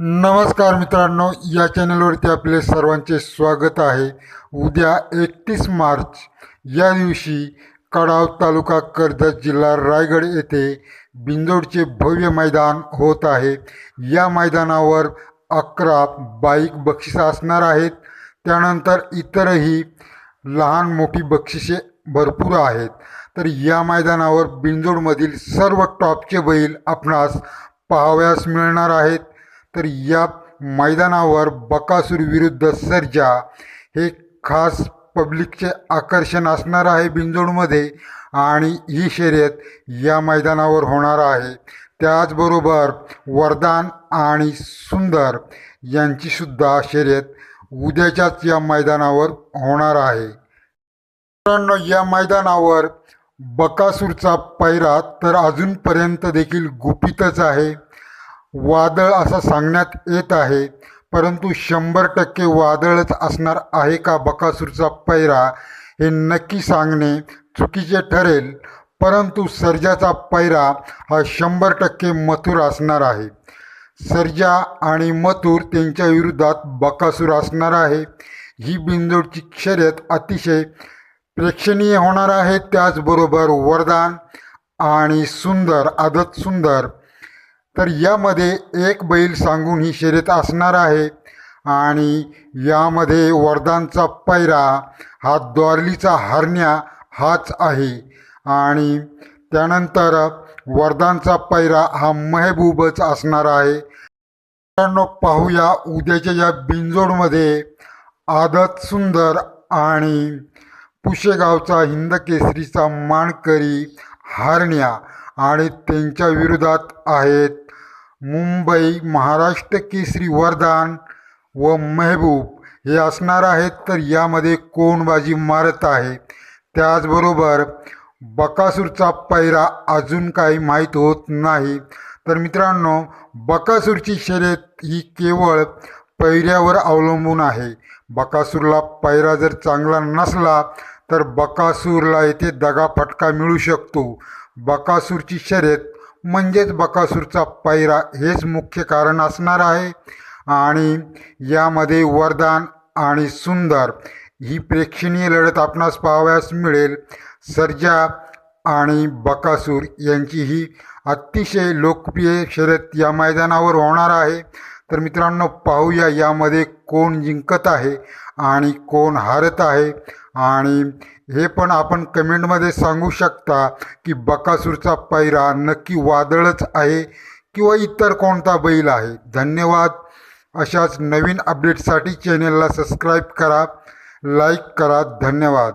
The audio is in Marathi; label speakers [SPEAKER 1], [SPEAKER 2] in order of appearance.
[SPEAKER 1] नमस्कार मित्रांनो या चॅनलवरती आपले सर्वांचे स्वागत आहे. उद्या एकतीस मार्च या दिवशी कडाव तालुका कर्जत जिल्हा रायगड येथे बिंजोडचे भव्य मैदान होत आहे. या मैदानावर अकरा बाईक बक्षिसं असणार आहेत. त्यानंतर इतरही लहान मोठी बक्षिसे भरपूर आहेत. तर या मैदानावर बिंजोडमधील सर्व टॉपचे बैल आपणास पाहावयास मिळणार आहेत. तर या मैदानावर बकासूर विरुद्ध सर्जा हे खास पब्लिकचे आकर्षण असणार आहे बिंजोडमध्ये आणि ही शर्यत या मैदानावर होणार आहे. त्याचबरोबर वरदान आणि सुंदर यांचीसुद्धा शर्यत उद्याच्याच या मैदानावर होणार आहे. मित्रांनो या मैदानावर बकासूरचा पैरा तर अजूनपर्यंत देखील गुपितच आहे. वादळ असं सांगण्यात येत आहे. परंतु शंभर टक्के वादळच असणार आहे का बकासूरचा पैरा हे नक्की सांगणे चुकीचे ठरेल. परंतु सर्जाचा पैरा हा शंभर टक्के मथुर असणार आहे. सर्जा आणि मथुर त्यांच्या विरोधात बकासूर असणार आहे. ही बिंजोडची शर्यत अतिशय प्रेक्षणीय होणार आहे. त्याचबरोबर वरदान आणि सुंदर आदत सुंदर तर यामध्ये एक बैल सांगून ही शर्यत असणार आहे. आणि यामध्ये वरदानचा पैरा हा द्वारलीचा हरण्या हाच आहे. आणि त्यानंतर वरदानचा पैरा हा महेबूबच असणार आहे. मित्रांनो पाहूया उद्याच्या या बिंजोडमध्ये आदत सुंदर आणि पुशेगावचा हिंदकेसरीचा मानकरी हारण्या. आणि त्यांच्या विरोधात आहेत. मुंबई महाराष्ट्र केसरी वरदान व महबूब हे असणार आहेत तर यामध्ये कोण बाजी मारत आहे. त्याचबरोबर बकासूरचा पैरा अजून काही माहीत होत नाही. तर मित्रांनो बकासूरची शर्यत ही केवळ पैऱ्यावर अवलंबून आहे. बकासूरला पैरा जर चांगला नसला तर बकासूरला येथे दगा फटका मिळू शकतो. बकासूरची शर्यत म्हणजेच बकासूरचा पैरा हेच मुख्य कारण असणार आहे. आणि यामध्ये वरदान आणि सुंदर ही प्रेक्षणीय लढत आपणास पाहावयास मिळेल. सर्जा आणि बकासूर यांची ही अतिशय लोकप्रिय शर्यत या मैदानावर होणार आहे. तर मित्रांनो पाहूया यामध्ये कोण जिंकत आहे. आणि कोण हारत आहे? आणि हे पण आपण कमेंटमध्ये सांगू शकता की बकासूरचा पैरा नक्की वादळच आहे किंवा इतर कोणता बैल आहे. धन्यवाद. अशाच नवीन अपडेटसाठी चॅनलला सबस्क्राईब करा लाईक करा. धन्यवाद.